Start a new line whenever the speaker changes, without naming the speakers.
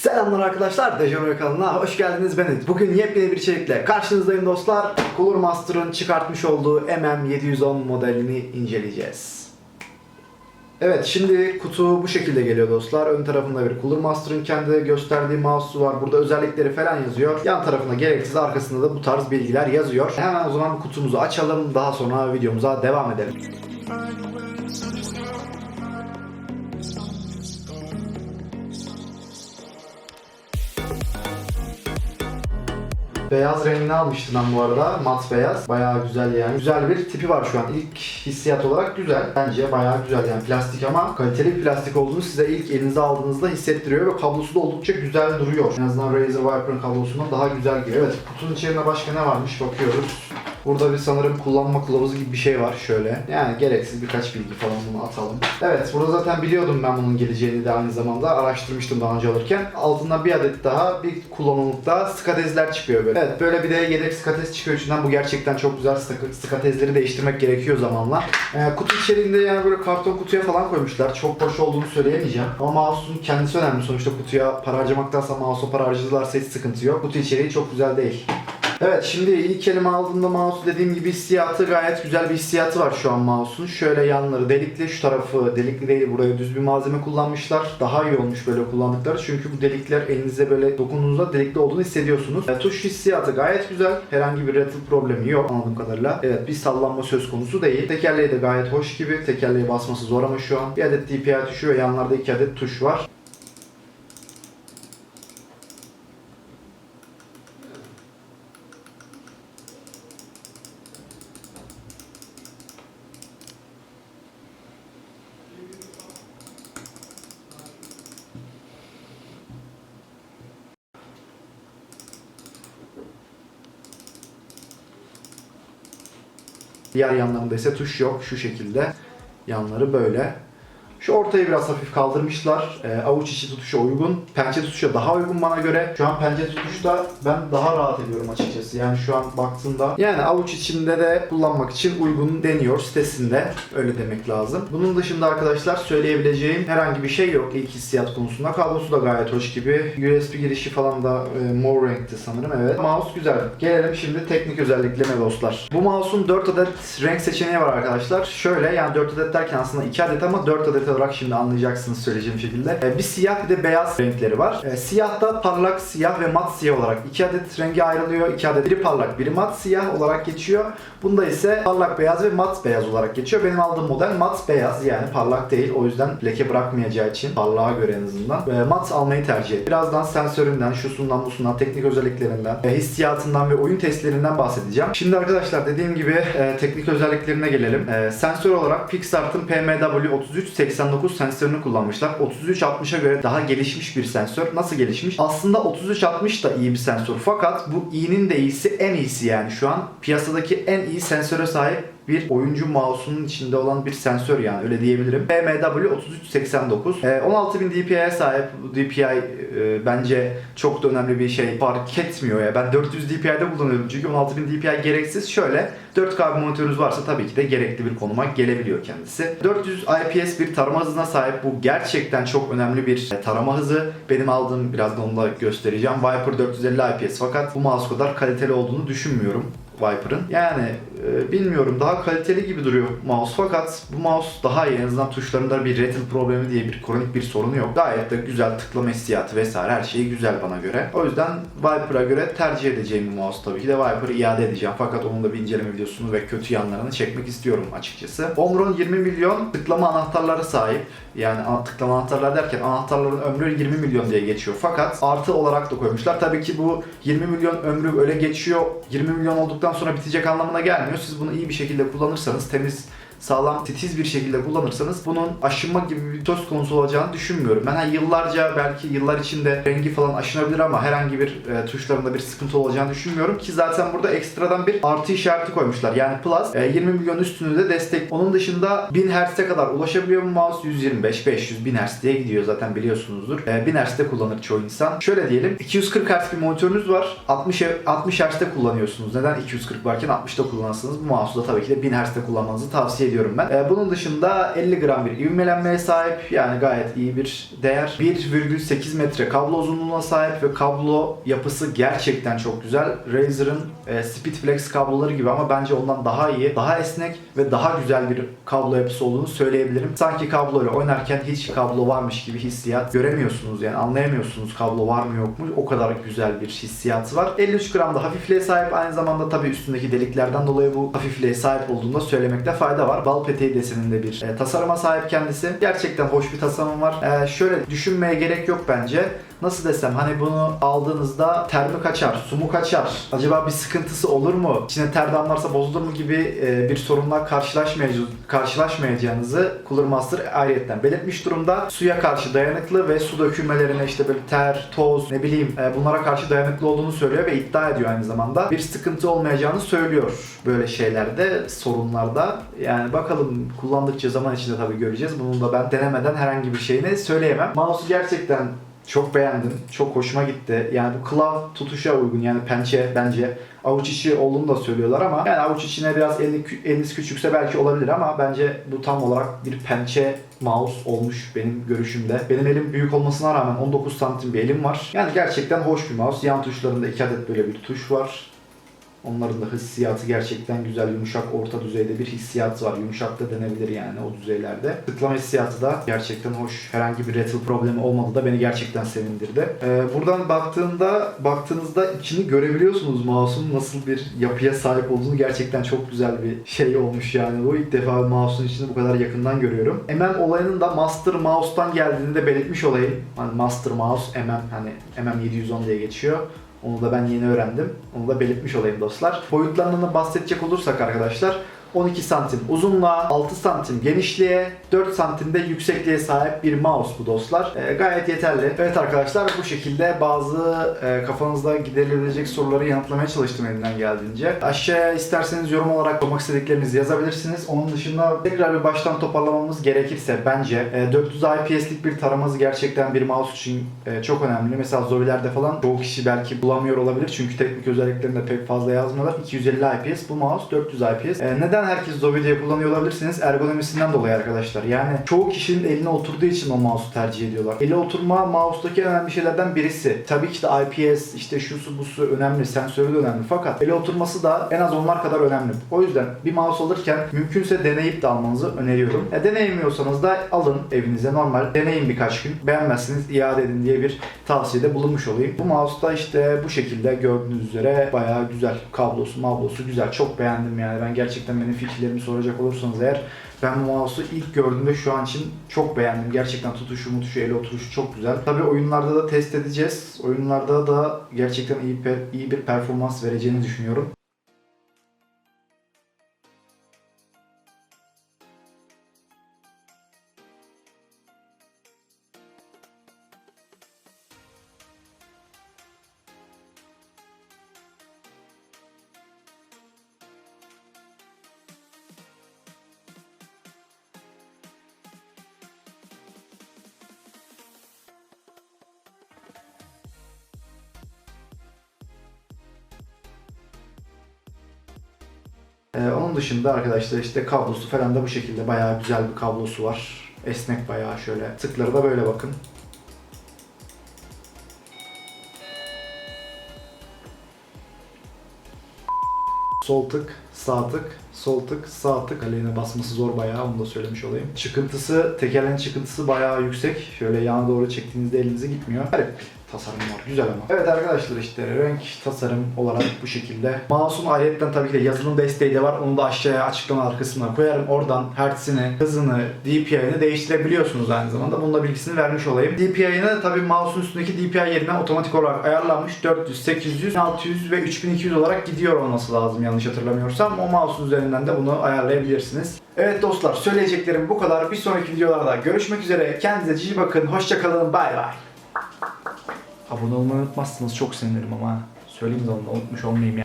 Selamlar arkadaşlar, Dejavu kanalına hoş geldiniz ben Edip. Bugün yepyeni bir içerikle karşınızdayım dostlar. Cooler Master'ın çıkartmış olduğu MM710 modelini inceleyeceğiz. Evet şimdi kutu bu şekilde geliyor dostlar. Ön tarafında bir Cooler Master'ın kendi gösterdiği mouse'u var. Burada özellikleri falan yazıyor. Yan tarafında gereksiz arkasında da bu tarz bilgiler yazıyor. Hemen o zaman kutumuzu açalım. Daha sonra videomuza devam edelim. Beyaz rengini almıştım ben bu arada. Mat beyaz. Bayağı güzel yani. Güzel bir tipi var şu an. İlk hissiyat olarak güzel. Bence bayağı güzel yani. Plastik ama kaliteli plastik olduğunu size ilk elinize aldığınızda hissettiriyor ve kablosu da oldukça güzel duruyor. En azından Razer Viper'ın kablosundan daha güzel geliyor. Evet kutunun içerisinde başka ne varmış bakıyoruz. Burada bir sanırım kullanma kılavuzu gibi bir şey var şöyle. Yani gereksiz birkaç bilgi falan bunu atalım. Evet burada zaten biliyordum ben bunun geleceğini de aynı zamanda araştırmıştım daha önce alırken. Altında bir adet daha bir kullanımlık daha skadezler çıkıyor böyle. Evet böyle bir de yedek skadez çıkıyor içinden. Bu gerçekten çok güzel. Sk- Skadezleri değiştirmek gerekiyor zamanla. Ee, kutu içeriğinde yani böyle karton kutuya falan koymuşlar. Çok hoş olduğunu söyleyemeyeceğim. Ama mouse'un kendisi önemli. Sonuçta kutuya para harcamaktansa mouse'a para harcadılarsa hiç sıkıntı yok. Kutu içeriği çok güzel değil. Evet şimdi ilk elime aldığımda mouse dediğim gibi hissiyatı gayet güzel bir hissiyatı var şu an mouse'un. Şöyle yanları delikli, şu tarafı delikli değil. Buraya düz bir malzeme kullanmışlar. Daha iyi olmuş böyle kullandıkları. Çünkü bu delikler elinize böyle dokunduğunuzda delikli olduğunu hissediyorsunuz. E, tuş hissiyatı gayet güzel. Herhangi bir rattle problemi yok anladığım kadarıyla. Evet bir sallanma söz konusu değil. Tekerleği de gayet hoş gibi. Tekerleği basması zor ama şu an. Bir adet DPI tuşu ve yanlarda iki adet tuş var. Diğer yanlarında ise tuş yok. Şu şekilde. Yanları böyle. Şu ortayı biraz hafif kaldırmışlar. E, avuç içi tutuşa uygun. Pençe tutuşa daha uygun bana göre. Şu an pençe tutuşta ben daha rahat ediyorum açıkçası. Yani şu an baktığımda yani avuç içinde de kullanmak için uygun deniyor sitesinde. Öyle demek lazım. Bunun dışında arkadaşlar söyleyebileceğim herhangi bir şey yok ilk hissiyat konusunda. Kablosu da gayet hoş gibi. USB girişi falan da e, mor renkti sanırım. Evet. Mouse güzel. Gelelim şimdi teknik özelliklerine dostlar. Bu mouse'un 4 adet renk seçeneği var arkadaşlar. Şöyle yani 4 adet derken aslında 2 adet ama 4 adet olarak şimdi anlayacaksınız söyleyeceğim şekilde. E, bir siyah bir de beyaz renkleri var. E, siyah da parlak siyah ve mat siyah olarak 2 adet rengi ayrılıyor. 2 adet biri parlak biri mat siyah olarak geçiyor. Bunda ise parlak beyaz ve mat beyaz olarak geçiyor. Benim aldığım model mat beyaz yani parlak değil. O yüzden leke bırakmayacağı için parlağa göre en azından e, mat almayı tercih ettim. Birazdan sensöründen, şusundan, busundan, teknik özelliklerinden, e, hissiyatından ve oyun testlerinden bahsedeceğim. Şimdi arkadaşlar dediğim gibi e, teknik özelliklerine gelelim. E, sensör olarak Pixart'ın PMW3389 sensörünü kullanmışlar. 3360'a göre daha gelişmiş bir sensör. Nasıl gelişmiş? Aslında 3360 da iyi bir sensör. Fakat bu iyinin de iyisi en iyisi yani şu an piyasadaki en iyi sensöre sahip bir oyuncu mouse'unun içinde olan bir sensör yani öyle diyebilirim. BMW 3389. Ee, 16000 dpi'ye sahip. Bu DPI e, bence çok da önemli bir şey fark etmiyor ya. Ben 400 dpi'de kullanıyorum çünkü 16000 dpi gereksiz. Şöyle 4K bir monitörünüz varsa tabii ki de gerekli bir konuma gelebiliyor kendisi. 400 IPS bir tarama hızına sahip. Bu gerçekten çok önemli bir e, tarama hızı. Benim aldığım birazdan onu da göstereceğim. Viper 450 IPS fakat bu mouse kadar kaliteli olduğunu düşünmüyorum. Viper'ın. Yani bilmiyorum daha kaliteli gibi duruyor mouse fakat bu mouse daha iyi en azından tuşlarında bir rattle problemi diye bir kronik bir sorunu yok. Gayet de güzel tıklama hissiyatı vesaire her şeyi güzel bana göre. O yüzden Viper'a göre tercih edeceğim bu mouse tabii ki de Viper'ı iade edeceğim fakat onun da bir inceleme videosunu ve kötü yanlarını çekmek istiyorum açıkçası. Omron 20 milyon tıklama anahtarları sahip. Yani tıklama anahtarlar derken anahtarların ömrü 20 milyon diye geçiyor. Fakat artı olarak da koymuşlar. Tabii ki bu 20 milyon ömrü öyle geçiyor. 20 milyon olduktan sonra bitecek anlamına gelmiyor. Siz bunu iyi bir şekilde kullanırsanız temiz sağlam, titiz bir şekilde kullanırsanız bunun aşınma gibi bir söz konusu olacağını düşünmüyorum. Ben hani yıllarca belki yıllar içinde rengi falan aşınabilir ama herhangi bir e, tuşlarında bir sıkıntı olacağını düşünmüyorum ki zaten burada ekstradan bir artı işareti koymuşlar. Yani Plus e, 20 milyon üstünü de destek. Onun dışında 1000 Hz'e kadar ulaşabiliyor bu mouse 125, 500, 1000 Hz diye gidiyor zaten biliyorsunuzdur. E, 1000 Hz'de kullanır çoğu insan. Şöyle diyelim 240 Hz bir monitörünüz var. 60 60 Hz'de kullanıyorsunuz. Neden 240 varken 60'da kullanırsınız? Bu mouse'u da tabii ki de 1000 Hz'de kullanmanızı tavsiye ediyorum ben. Ee, bunun dışında 50 gram bir ivmelenmeye sahip. Yani gayet iyi bir değer. 1,8 metre kablo uzunluğuna sahip ve kablo yapısı gerçekten çok güzel. Razer'ın e, Speedflex kabloları gibi ama bence ondan daha iyi, daha esnek ve daha güzel bir kablo yapısı olduğunu söyleyebilirim. Sanki kabloyla oynarken hiç kablo varmış gibi hissiyat göremiyorsunuz yani anlayamıyorsunuz kablo var mı yok mu. O kadar güzel bir hissiyatı var. 53 gram da hafifliğe sahip. Aynı zamanda tabii üstündeki deliklerden dolayı bu hafifliğe sahip olduğunu da söylemekte fayda var. Bal peteği deseninde bir e, tasarıma sahip kendisi. Gerçekten hoş bir tasarım var. E, şöyle düşünmeye gerek yok bence. Nasıl desem hani bunu aldığınızda ter mi kaçar, su mu kaçar? Acaba bir sıkıntısı olur mu? İçine ter damlarsa bozulur mu gibi e, bir sorunla karşılaşmayacağınızı Cooler Master ayrıyetten belirtmiş durumda. Suya karşı dayanıklı ve su dökülmelerine işte böyle ter, toz ne bileyim e, bunlara karşı dayanıklı olduğunu söylüyor ve iddia ediyor aynı zamanda. Bir sıkıntı olmayacağını söylüyor böyle şeylerde, sorunlarda. Yani bakalım kullandıkça zaman içinde tabii göreceğiz. Bunun da ben denemeden herhangi bir şeyini söyleyemem. Mouse'u gerçekten çok beğendim. Çok hoşuma gitti. Yani bu clav tutuşa uygun yani pençe bence avuç içi olduğunu da söylüyorlar ama yani avuç içine biraz elini, eliniz küçükse belki olabilir ama bence bu tam olarak bir pençe mouse olmuş benim görüşümde. Benim elim büyük olmasına rağmen 19 santim bir elim var. Yani gerçekten hoş bir mouse. Yan tuşlarında iki adet böyle bir tuş var. Onların da hissiyatı gerçekten güzel, yumuşak, orta düzeyde bir hissiyatı var. Yumuşak da denebilir yani o düzeylerde. Tıklama hissiyatı da gerçekten hoş. Herhangi bir rattle problemi olmadı da beni gerçekten sevindirdi. Ee, buradan baktığında, baktığınızda içini görebiliyorsunuz mouse'un nasıl bir yapıya sahip olduğunu gerçekten çok güzel bir şey olmuş yani. Bu ilk defa mouse'un içini bu kadar yakından görüyorum. MM olayının da Master Mouse'tan geldiğini de belirtmiş olayım. Hani Master Mouse MM hani MM710 diye geçiyor. Onu da ben yeni öğrendim. Onu da belirtmiş olayım dostlar. Boyutlarından bahsedecek olursak arkadaşlar 12 santim uzunluğa, 6 santim genişliğe, 4 santim de yüksekliğe sahip bir mouse bu dostlar. Ee, gayet yeterli. Evet arkadaşlar bu şekilde bazı e, kafanızda giderilebilecek soruları yanıtlamaya çalıştım elimden geldiğince. Aşağıya isterseniz yorum olarak sormak istediklerinizi yazabilirsiniz. Onun dışında tekrar bir baştan toparlamamız gerekirse bence e, 400 IPS'lik bir taraması gerçekten bir mouse için e, çok önemli. Mesela Zovi'lerde falan çoğu kişi belki bulamıyor olabilir çünkü teknik özelliklerinde pek fazla yazmıyorlar. 250 IPS bu mouse 400 IPS. E, neden herkes Zovi diye kullanıyor olabilirsiniz? Ergonomisinden dolayı arkadaşlar. Yani çoğu kişinin eline oturduğu için o mouse'u tercih ediyorlar. Eli oturma mouse'daki önemli şeylerden birisi. Tabii ki de IPS işte şusu busu önemli, sensörü de önemli. Fakat ele oturması da en az onlar kadar önemli. O yüzden bir mouse alırken mümkünse deneyip de almanızı öneriyorum. E, deneyemiyorsanız da alın evinize normal deneyin birkaç gün. Beğenmezseniz iade edin diye bir tavsiyede bulunmuş olayım. Bu mouse da işte bu şekilde gördüğünüz üzere bayağı güzel. Kablosu, mablosu güzel. Çok beğendim yani. Ben gerçekten benim fikirlerimi soracak olursanız eğer ben bu mouse'u ilk gördüğümde şu an için çok beğendim. Gerçekten tutuşu, mutuşu, el oturuşu çok güzel. Tabii oyunlarda da test edeceğiz. Oyunlarda da gerçekten iyi, iyi bir performans vereceğini düşünüyorum. Ee, onun dışında arkadaşlar işte kablosu falan da bu şekilde bayağı güzel bir kablosu var. Esnek bayağı şöyle. Tıkları da böyle bakın. Sol tık, sağ tık, sol tık, sağ tık. Aleyhine basması zor bayağı onu da söylemiş olayım. Çıkıntısı, tekerleğin çıkıntısı bayağı yüksek. Şöyle yana doğru çektiğinizde elinize gitmiyor. Garip tasarım var. Güzel ama. Evet arkadaşlar işte renk tasarım olarak bu şekilde. Mouse'un ayrıyetten tabii ki de yazılım desteği de var. Onu da aşağıya açıklama kısmına koyarım. Oradan hertzini, hızını, DPI'ını değiştirebiliyorsunuz aynı zamanda. Bunun da bilgisini vermiş olayım. DPI'ını tabii mouse'un üstündeki DPI yerine otomatik olarak ayarlanmış. 400, 800, 600 ve 3200 olarak gidiyor olması lazım yanlış hatırlamıyorsam. O mouse'un üzerinden de bunu ayarlayabilirsiniz. Evet dostlar söyleyeceklerim bu kadar. Bir sonraki videolarda görüşmek üzere. Kendinize iyi bakın. Hoşçakalın. Bay bay. Abone olmayı unutmazsınız çok sevinirim ama söyleyeyim de onu unutmuş olmayayım ya.